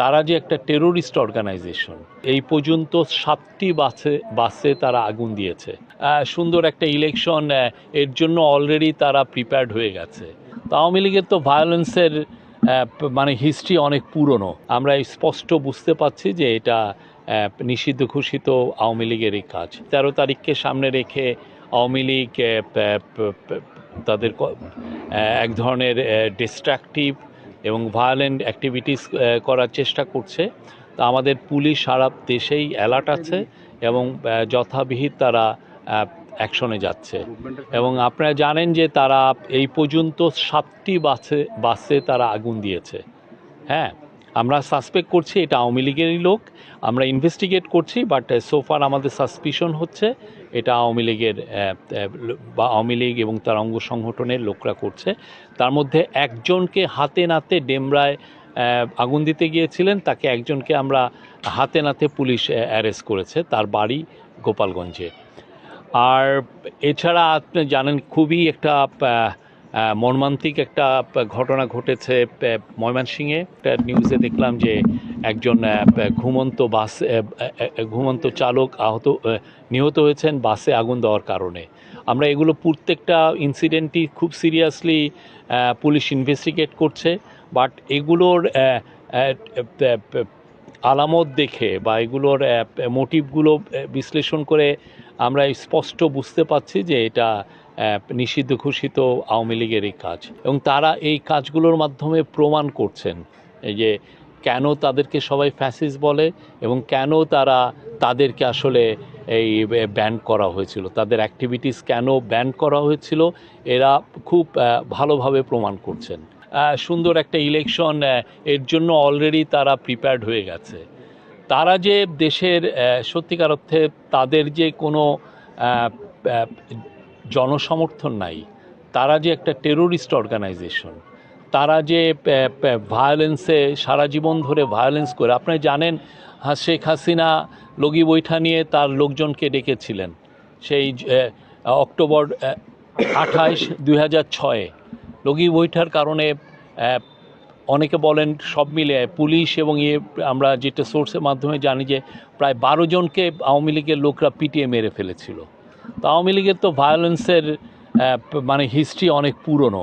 তারা যে একটা টেরোরিস্ট অর্গানাইজেশন এই পর্যন্ত সাতটি বাসে বাসে তারা আগুন দিয়েছে। সুন্দর একটা ইলেকশন এর জন্য অলরেডি তারা প্রিপেয়ার্ড হয়ে গেছে। আওয়ামী লীগের তো ভায়োলেন্সের মানে হিস্ট্রি অনেক পুরনো। আমরা স্পষ্ট বুঝতে পারছি যে এটা নিষিদ্ধ ঘোষিত আওয়ামী লীগের এই কাজ। তেরো তারিখকে সামনে রেখে আওয়ামী লীগ তাদের এক ধরনের ডিস্ট্রাকটিভ এবং ভায়োলেন্ট অ্যাক্টিভিটিস করার চেষ্টা করছে। তা আমাদের পুলিশ সারা দেশেই অ্যালার্ট আছে এবং যথাবিহিত তারা অ্যাকশনে যাচ্ছে। এবং আপনারা জানেন যে তারা এই পর্যন্ত সাতটি বাসে বাসে তারা আগুন দিয়েছে। হ্যাঁ? আমরা সাসপেক্ট করছি এটা আওয়ামী লীগেরই লোক আমরা ইনভেস্টিগেট করছি বাট সোফার আমাদের সাসপিশন হচ্ছে এটা আওয়ামী লীগের আহ, আহ, বা আওয়ামী লীগ এবং তার অঙ্গ সংগঠনের লোকরা করছে। তার মধ্যে একজনকে হাতে নাতে ডেমরায় আগুন দিতে গিয়েছিলেন তাকে একজনকে আমরা হাতে নাতে পুলিশ অ্যারেস্ট করেছে তার বাড়ি গোপালগঞ্জে। আর এছাড়া আপনি জানেন খুবই একটা মর্মান্তিক একটা ঘটনা ঘটেছে ময়মনসিংহে। একটা নিউজে দেখলাম যে একজন ঘুমন্ত বাস ঘুমন্ত চালক আহত নিহত হয়েছেন বাসে আগুন দেওয়ার কারণে। আমরা এগুলো প্রত্যেকটা ইনসিডেন্টই খুব সিরিয়াসলি পুলিশ ইনভেস্টিগেট করছে বাট এগুলোর আলামত দেখে বা এগুলোর মোটিভগুলো বিশ্লেষণ করে আমরা স্পষ্ট বুঝতে পারছি যে এটা নিষিদ্ধ ঘোষিত আওয়ামী লীগের এই কাজ। এবং তারা এই কাজগুলোর মাধ্যমে প্রমাণ করছেন যে কেন তাদেরকে সবাই ফ্যাসিস বলে এবং কেন তারা তাদেরকে আসলে এই ব্যান করা হয়েছিল, তাদের অ্যাক্টিভিটিস কেন ব্যান করা হয়েছিল, এরা খুব ভালোভাবে প্রমাণ করছেন। সুন্দর একটা ইলেকশন এর জন্য অলরেডি তারা প্রিপেয়ার্ড হয়ে গেছে। তারা যে দেশের সত্যিকার অর্থে তাদের যে কোনো জনসমর্থন নাই। তারা যে একটা টেরোরিস্ট অর্গানাইজেশন তারা যে ভায়োলেন্সে সারা জীবন ধরে ভায়োলেন্স করে আপনি জানেন হা, শেখ হাসিনা লগি বৈঠা নিয়ে তার লোকজনকে ডেকেছিলেন। সেই অক্টোবর আঠাইশ দুই হাজার ছয়ে লগি বৈঠার কারণে অনেকে বলেন সব মিলে পুলিশ এবং ইয়ে আমরা যেটা সোর্সের মাধ্যমে জানি যে প্রায় বারো জনকে আওয়ামী লীগের লোকরা পিটিয়ে মেরে ফেলেছিল। তো আওয়ামী লীগের তো ভায়োলেন্সের মানে হিস্ট্রি অনেক পুরনো।